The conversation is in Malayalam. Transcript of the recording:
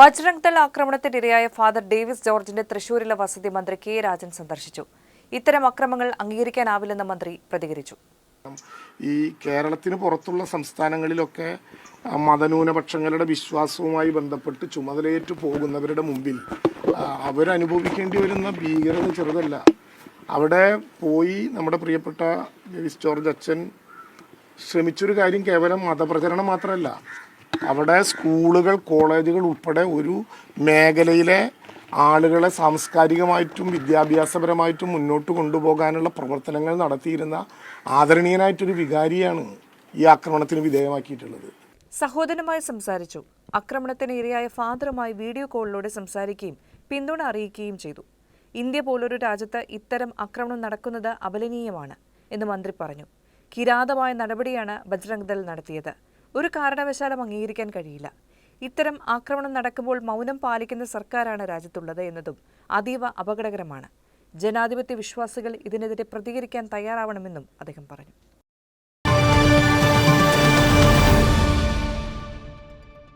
ബജ്രംഗ് ദൾ ആക്രമണത്തിനിരയായ ഫാദർ ഡേവിസ് ജോർജിന്റെ തൃശൂരിലെ വസതി മന്ത്രി കെ രാജൻ സന്ദർശിച്ചു. ഇത്തരം അക്രമങ്ങൾ അംഗീകരിക്കാനാവില്ലെന്ന് മന്ത്രി പ്രതികരിച്ചു. ഈ കേരളത്തിന് പുറത്തുള്ള സംസ്ഥാനങ്ങളിലൊക്കെ മതന്യൂനപക്ഷങ്ങളുടെ വിശ്വാസവുമായി ബന്ധപ്പെട്ട് ചുമതലയേറ്റു പോകുന്നവരുടെ മുമ്പിൽ അവരനുഭവിക്കേണ്ടി വരുന്ന ഭീകരത ചെറുതല്ല. അവിടെ പോയി നമ്മുടെ പ്രിയപ്പെട്ട ഡേവിസ് ജോർജ് അച്ഛൻ ശ്രമിച്ചൊരു കാര്യം കേവലം മതപ്രചരണം മാത്രമല്ല അവിടെ സ്കൂളുകൾ കോളേജുകൾ ഉൾപ്പെടെ ഒരു മേഖലയിലെ ആളുകളെ സാംസ്കാരികമായിട്ടും വിദ്യാഭ്യാസപരമായിട്ടും മുന്നോട്ട് കൊണ്ടുപോകാനുള്ള പ്രവർത്തനങ്ങൾ നടത്തിയിരുന്ന ആദരണീയനായിട്ടൊരു വികാരിയാണ് ഈ ആക്രമണത്തിന് വിധേയമാക്കിയിട്ടുള്ളത്. സഹോദരനുമായി സംസാരിച്ചു. ആക്രമണത്തിന് ഇരയായ ഫാദറുമായി വീഡിയോ കോളിലൂടെ സംസാരിക്കുകയും പിന്തുണ അറിയിക്കുകയും ചെയ്തു. ഇന്ത്യ പോലൊരു രാജ്യത്ത് ഇത്തരം ആക്രമണം നടക്കുന്നത് അപലനീയമാണ് എന്ന് മന്ത്രി പറഞ്ഞു. കിരാതമായ നടപടിയാണ് ബജ്രംഗ് ദൾ നടത്തിയത്. ഒരു കാരണവശാലും അംഗീകരിക്കാൻ കഴിയില്ല. ഇത്തരം ആക്രമണം നടക്കുമ്പോൾ മൗനം പാലിക്കുന്ന സർക്കാരാണ് രാജ്യത്തുള്ളത് എന്നതും അതീവ അപകടകരമാണ്. ജനാധിപത്യ വിശ്വാസികൾ ഇതിനെതിരെ പ്രതികരിക്കാൻ തയ്യാറാവണമെന്നും അദ്ദേഹം പറഞ്ഞു.